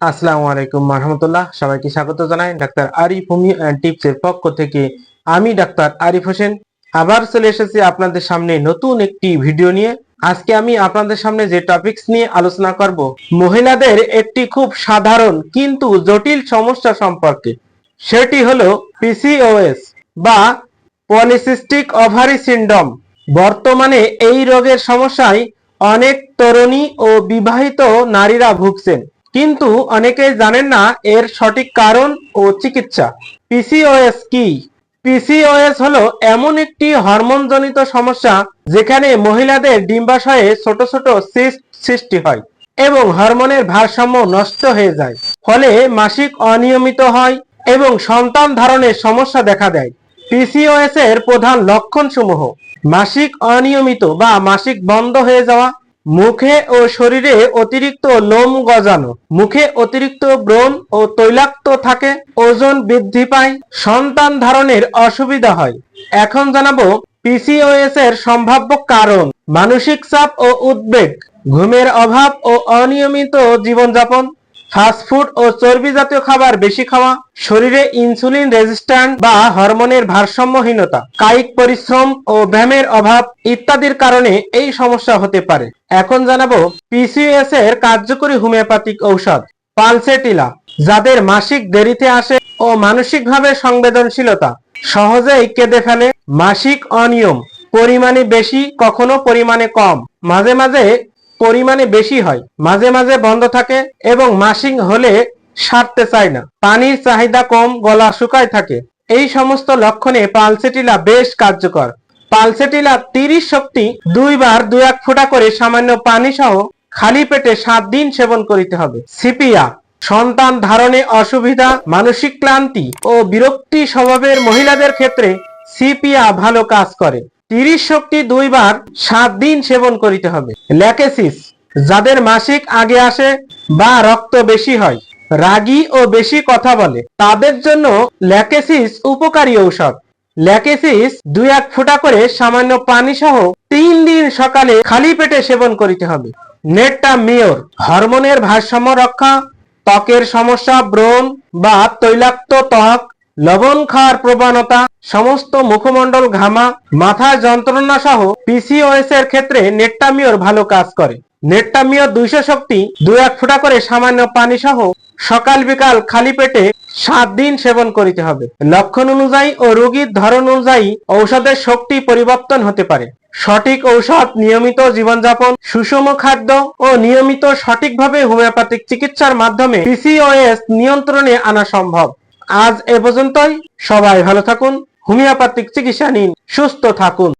আসসালামু আলাইকুম রহমতুল্লাহ সবাইকে স্বাগত জানাই doctor Arif homeo and tips এর পক্ষ থেকে। আমি ডাক্তার আরিফ হোসেন। আবার চলে এসেছি আপনাদের সামনে নতুন একটি ভিডিও নিয়ে। আজকে আমি আপনাদের সামনে যে টপিকস নিয়ে আলোচনা করব, মহিলাদের একটি খুব সাধারণ কিন্তু জটিল সমস্যা সম্পর্কে। সেটি হলো পিসিওএস বা পলিসিস্টিক ওভারি সিন্ড্রোম বর্তমানে এই রোগের সমস্যায় অনেক তরুণী ও বিবাহিত নারীরা ভুগছেন। কিন্তু অনেকেই জানেন না এর সঠিক কারণ ও চিকিৎসা। পিসিওএস কি? পিসিওএস হলো এমন একটি হরমোনজনিত সমস্যা যেখানে মহিলাদের ডিম্বাশয়ে ছোট ছোট সিস্ট সৃষ্টি হয় এবং হরমোনের ভারসাম্য নষ্ট হয়ে যায়। ফলে মাসিক অনিয়মিত হয় এবং সন্তান ধারণের সমস্যা দেখা দেয়। পিসিওএস এর প্রধান লক্ষণ সমূহ মাসিক অনিয়মিত বা মাসিক বন্ধ হয়ে যাওয়া মুখে ও শরীরে অতিরিক্ত লোম গজানো। মুখে অতিরিক্ত ব্রণ ও তৈলাক্ত থাকে, ওজন বৃদ্ধি পায়, সন্তান ধারণের অসুবিধা হয়। এখন জানাব পিসিওএস এর সম্ভাব্য কারণ, মানসিক চাপ ও উদ্বেগ, ঘুমের অভাব ও অনিয়মিত জীবনযাপন। ফাস্টফুড ও চর্বি জাতীয় খাবার বেশি খাওয়া, শরীরে ইনসুলিন রেজিস্ট্যান্ট বা হরমোনের ভারসাম্যহীনতা, কায়িক পরিশ্রম ও ব্যায়ামের অভাব ইত্যাদির কারণে এই সমস্যা হতে পারে। এখন জানাব পিসিএস এর কার্যকরী হোমিওপ্যাথিক ঔষধ, পালসেটিলা, যাদের মাসিক দেরিতে আসে ও মানসিকভাবে সংবেদনশীলতা, সহজেই কেঁদে ফেলে, মাসিক অনিয়ম, পরিমাণে বেশি, কখনো পরিমাণে কম। মাঝে মাঝে পরিমাণে বেশি হয়। মাঝে মাঝে বন্ধ থাকে এবং মাসিং হলে সারতে চায় না। পানির চাহিদা কম, গলা শুকায় থাকে। এই সমস্ত লক্ষণে পালসেটিলা বেশ কার্যকর। পালসেটিলা তিরিশ শক্তি দুইবার দুই এক ফোঁটা করে সামান্য পানি সহ খালি পেটে সাত দিন সেবন করিতে হবে। সিপিয়া, সন্তান ধারণে অসুবিধা, মানসিক ক্লান্তি ও বিরক্তি স্বভাবের মহিলাদের ক্ষেত্রে সিপিয়া ভালো কাজ করে। তিরিশ শক্তি দুইবার সাত দিন সেবন করিতে হবে। ল্যাকেসিস, যাদের মাসিক আগে আসে বা রক্ত বেশি হয়, রাগী ও বেশি কথা বলে, তাদের জন্য ল্যাকেসিস উপকারী ঔষধ। ল্যাকেসিস দুই এক ফোঁটা করে সামান্য পানি সহ তিন দিন সকালে খালি পেটে সেবন করিতে হবে। নেটটা মেয়র, হরমোনের ভারসাম্য রক্ষা, ত্বকের সমস্যা, ব্রণ বা তৈলাক্ত ত্বক লবণ খাওয়ার প্রবণতা, সমস্ত মুখমণ্ডল, ঘামা, মাথা, যন্ত্রণা সহ পিসিওএস এর ক্ষেত্রে নেট্টামিওর ভালো কাজ করে। নেট্টামিওর দুইশো শক্তি দু এক ফোঁটা করে সামান্য পানি সহ সকাল বিকাল খালি পেটে সাত দিন সেবন করিতে হবে। লক্ষণ অনুযায়ী ও রোগীর ধরন অনুযায়ী ঔষধের শক্তি পরিবর্তন হতে পারে। সঠিক ঔষধ, নিয়মিত জীবনযাপন, সুষম খাদ্য ও নিয়মিত সঠিকভাবে হোমিওপ্যাথিক চিকিৎসার মাধ্যমে পিসিওএস নিয়ন্ত্রণে আনা সম্ভব। আজ এ পর্যন্তই। সবাই ভালো থাকুন হোমিওপ্যাথিক চিকিৎসা নিন সুস্থ থাকুন।